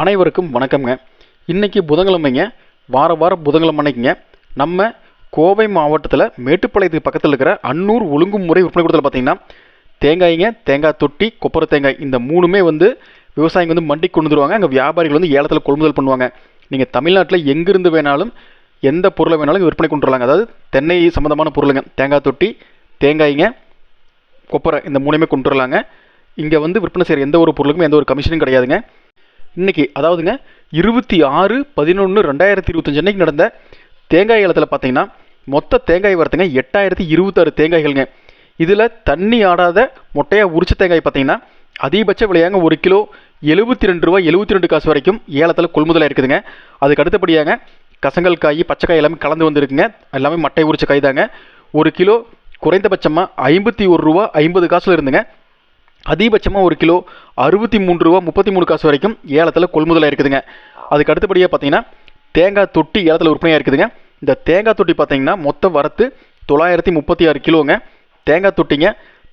அனைவருக்கும் வணக்கம்ங்க. இன்றைக்கி புதன்கிழமைங்க. வார வாரம் புதன்கிழமை அன்னைக்குங்க. நம்ம கோவை மாவட்டத்தில் மேட்டுப்பாளையத்துக்கு பக்கத்தில் இருக்கிற அன்னூர் ஒழுங்குமுறை விற்பனை கூடத்தில் பார்த்தீங்கன்னா தேங்காய்ங்க தேங்காய் தொட்டி கொப்பரை தேங்காய் இந்த மூணுமே வந்து விவசாயிங்க வந்து மண்டிக்கு கொண்டு வந்துருவாங்க. அங்கே வியாபாரிகள் வந்து ஏலத்தில் கொள்முதல் பண்ணுவாங்க. நீங்கள் தமிழ்நாட்டில் எங்கிருந்து வேணாலும் எந்த பொருளை வேணாலும் விற்பனை கொண்டு வரலாங்க. அதாவது தென்னை சம்மந்தமான பொருளுங்க. தேங்காய் தொட்டி தேங்காய்ங்க கொப்பரை இந்த மூணுமே கொண்டு வரலாங்க. இங்கே வந்து விற்பனை செய்கிற எந்த ஒரு பொருளுக்குமே எந்த ஒரு கமிஷனும் கிடையாதுங்க. இன்னைக்கு அதாவதுங்க இருபத்தி ஆறு பதினொன்று ரெண்டாயிரத்தி இருபத்தஞ்சு அன்றைக்கி நடந்த தேங்காய் ஏலத்தில் பார்த்தீங்கன்னா மொத்த தேங்காய் வரத்துங்க எட்டாயிரத்தி இருபத்தாறு தேங்காய்கள்ங்க. இதில் தண்ணி ஆடாத மொட்டையாக உரிச்ச தேங்காய் பார்த்தீங்கன்னா அதிகபட்ச விலையாங்க ஒரு கிலோ எழுபத்தி ரெண்டு ரூபா எழுபத்தி ரெண்டு காசு வரைக்கும் ஏலத்தில் கொள்முதலாக இருக்குதுங்க. அதுக்கு அடுத்தபடியாங்க கசங்கல் காய் பச்சைக்காய் எல்லாமே கலந்து வந்திருக்குங்க. எல்லாமே மட்டை உரிச்ச காய் தாங்க. ஒரு கிலோ குறைந்தபட்சமாக ஐம்பத்தி ஒரு ரூபா ஐம்பது காசில் இருந்துங்க. அதிகபட்சமாக ஒரு கிலோ அறுபத்தி மூன்று ரூபா முப்பத்தி மூணு காசு வரைக்கும் ஏலத்தில் கொள்முதலாக இருக்குதுங்க. அதுக்கு அடுத்தபடியாக பார்த்தீங்கன்னா தேங்காய் தொட்டி ஏலத்தில் விற்பனையாக இருக்குதுங்க. இந்த தேங்காய் தொட்டி பார்த்தீங்கன்னா மொத்த வரத்து தொள்ளாயிரத்தி முப்பத்தி ஆறு கிலோங்க. தேங்காய் தொட்டிங்க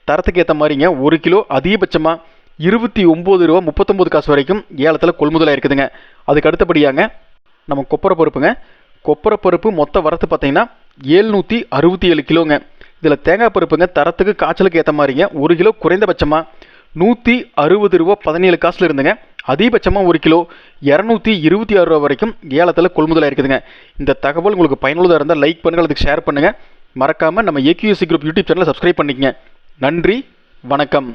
தரத்துக்கு ஏற்ற மாதிரிங்க ஒரு கிலோ அதிகபட்சமாக இருபத்தி ஒம்பது ரூபா முப்பத்தொம்போது காசு வரைக்கும் ஏலத்தில் கொள்முதலாக இருக்குதுங்க. அதுக்கு அடுத்தபடியாங்க நம்ம கொப்பரை பருப்புங்க. கொப்பரை பருப்பு மொத்த வரத்து பார்த்தீங்கன்னா ஏழ்நூற்றி அறுபத்தி ஏழு கிலோங்க. இதில் தேங்காய் பருப்புங்க தரத்துக்கு காய்ச்சலுக்கு ஏற்ற மாதிரிங்க. ஒரு கிலோ குறைந்தபட்சமாக நூற்றி அறுபது ரூபா பதினேழு காசில் இருந்துங்க. அதிகபட்சமாக ஒரு கிலோ இரநூத்தி இருபத்தி ஆறு ரூபா வரைக்கும் ஏலத்தில் கொள்முதலாக இருக்குதுங்க இந்த தகவல் உங்களுக்கு பயனுள்ளதாக இருந்தால் லைக் பண்ணுங்கள் அதுக்கு ஷேர் பண்ணுங்கள் மறக்காமல் நம்ம ஏகியூசி குரூப் யூடியூப் சேனலை சப்ஸ்கிரைப் பண்ணிக்கங்க. நன்றி வணக்கம்.